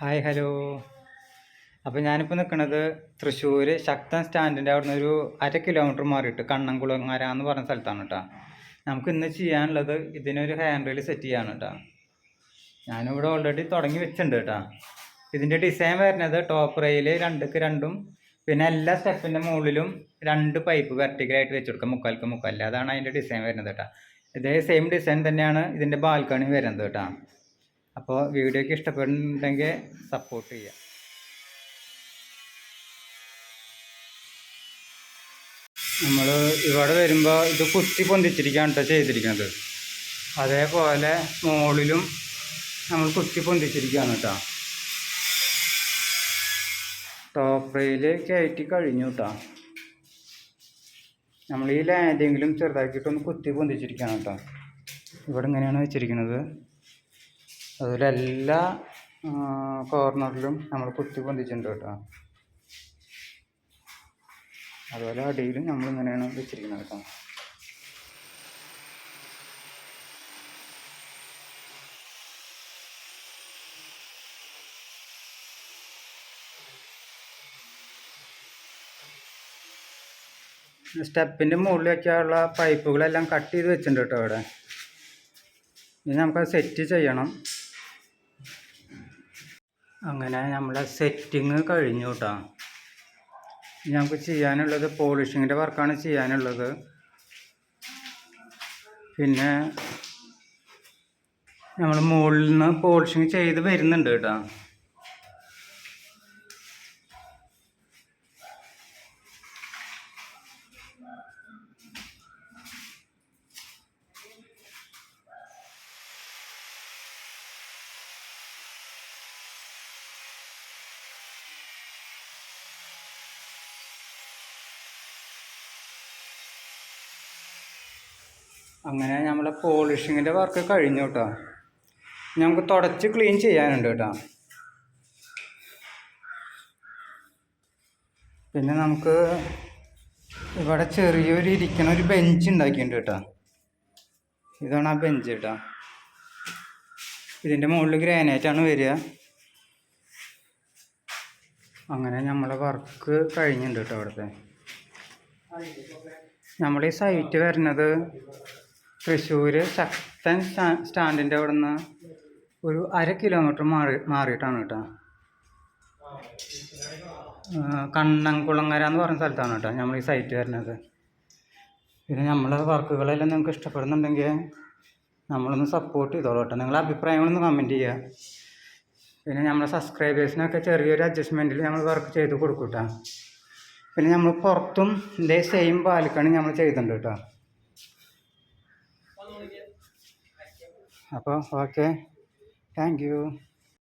Hi hello. അപ്പോൾ ഞാനിപ്പോൾ നിൽക്കുന്നത് തൃശ്ശൂർ ശക്തൻ സ്റ്റാൻഡിന്റെ അവിടെ നിന്ന് ഒരു അര കിലോമീറ്റർ മാറിയിട്ട് കണ്ണംകുളങ്ങര എന്ന് പറഞ്ഞ സ്ഥലത്താണ് കേട്ടോ നമുക്ക് ഇന്ന് ചെയ്യാനുള്ളത് ഇതിനൊരു ഹാൻഡ് റെയിൽ സെറ്റ് ചെയ്യാണ് കേട്ടോ ഞാനിവിടെ ഓൾറെഡി തുടങ്ങി വെച്ചിട്ടുണ്ട് കേട്ടോ ഇതിന്റെ ഡിസൈൻ വരുന്നത് ടോപ്പ് റെയിൽ രണ്ടുക്ക് രണ്ടും പിന്നെ എല്ലാ സ്റ്റെപ്പിന്റെ മുകളിലും രണ്ട് പൈപ്പ് വെർട്ടിക്കലായിട്ട് വെച്ച് കൊടുക്കുക മുക്കാൽക്ക് മുക്കാലിൽ അതാണ് അതിന്റെ ഡിസൈൻ വരുന്നത് കേട്ടോ ഇതേ സെയിം ഡിസൈൻ തന്നെയാണ് ഇതിന്റെ ബാൽക്കണി വരുന്നത് കേട്ടോ അപ്പോൾ വീഡിയോയ്ക്ക് ഇഷ്ടപ്പെടുന്നുണ്ടെങ്കിൽ സപ്പോർട്ട് ചെയ്യാം. നമ്മൾ ഇവിടെ വരുമ്പോൾ ഇത് കുത്തി പൊന്തിച്ചിരിക്കുകയാണ് കേട്ടോ ചെയ്തിരിക്കുന്നത് അതേപോലെ മുകളിലും നമ്മൾ കുത്തി പൊന്തിച്ചിരിക്കുകയാണ് കേട്ടോ ടോപ്പ് റെയിൽ കയറ്റി കഴിഞ്ഞു കേട്ടോ നമ്മൾ ഈ ലാൻഡിങ്ങിലും ചെറുതാക്കിയിട്ടൊന്ന് കുത്തി പൊന്തിച്ചിരിക്കുകയാണ് കേട്ടോ ഇവിടെ ഇങ്ങനെയാണ് വെച്ചിരിക്കുന്നത് അതുപോലെ എല്ലാ കോർണറിലും നമ്മൾ കുത്തി പൊന്തിച്ചിട്ടുണ്ട് കേട്ടോ. അതുപോലെ അടിയിലും നമ്മൾ ഇങ്ങനെയാണ് വെച്ചിരിക്കുന്നത് കേട്ടോ. സ്റ്റെപ്പിന്റെ മുകളിൽ വയ്ക്കാനുള്ള പൈപ്പുകളെല്ലാം കട്ട് ചെയ്ത് വെച്ചിട്ടുണ്ട് കേട്ടോ അവിടെ. ഇനി നമുക്കത് സെറ്റ് ചെയ്യണം. അങ്ങനെ നമ്മളെ സെറ്റിങ് കഴിഞ്ഞു കേട്ടോ നമുക്ക് ചെയ്യാനുള്ളത് പോളിഷിങ്ങിന്റെ വർക്കാണ് ചെയ്യാനുള്ളത്. പിന്നെ നമ്മൾ മുകളിൽ നിന്ന് പോളിഷിങ് ചെയ്ത് വരുന്നുണ്ട് കേട്ടോ അങ്ങനെ നമ്മളെ പോളിഷിങ്ങിന്റെ വർക്ക് കഴിഞ്ഞു കേട്ടോ നമുക്ക് തുടച്ച് ക്ലീൻ ചെയ്യാനുണ്ട് കേട്ടോ പിന്നെ നമുക്ക് ഇവിടെ ചെറിയൊരു ഇരിക്കണ ഒരു ബെഞ്ച് ഉണ്ടാക്കിയിട്ടുണ്ട് കേട്ടോ ഇതാണ് ആ ബെഞ്ച് കേട്ടോ ഇതിന്റെ മുകളിൽ ഗ്രാനൈറ്റാണ് വരിക. അങ്ങനെ നമ്മളെ വർക്ക് കഴിഞ്ഞിട്ടുണ്ട് കേട്ടോ അവിടുത്തെ. നമ്മൾ ഈ സൈറ്റ് വരുന്നത് തൃശ്ശൂർ ശക്തൻ സ്റ്റാ- സ്റ്റാൻഡിന്റെ അവിടെ നിന്ന് ഒരു അര കിലോമീറ്റർ മാറി മാറിയിട്ടാണ് കേട്ടോ. കണ്ണംകുളങ്ങര എന്ന് പറഞ്ഞ സ്ഥലത്താണ് കേട്ടോ നമ്മൾ ഈ സൈറ്റ് വരുന്നത്. പിന്നെ നമ്മളെ വർക്കുകളെല്ലാം നിങ്ങൾക്ക് ഇഷ്ടപ്പെടുന്നുണ്ടെങ്കിൽ നമ്മളൊന്ന് സപ്പോർട്ട് ചെയ്തോളൂ കേട്ടോ. നിങ്ങളെ അഭിപ്രായങ്ങളൊന്ന് കമന്റ് ചെയ്യുക. പിന്നെ നമ്മളെ സബ്സ്ക്രൈബേഴ്സിനൊക്കെ ചെറിയൊരു അഡ്ജസ്റ്റ്മെന്റിൽ നമ്മൾ വർക്ക് ചെയ്ത് കൊടുക്കും കേട്ടോ. പിന്നെ നമ്മൾ പുറത്തും ഇതേ സെയിം പാലക്കാണ് നമ്മൾ ചെയ്തിട്ടുണ്ട് കേട്ടോ. അപ്പോൾ ഓക്കെ. Thank you.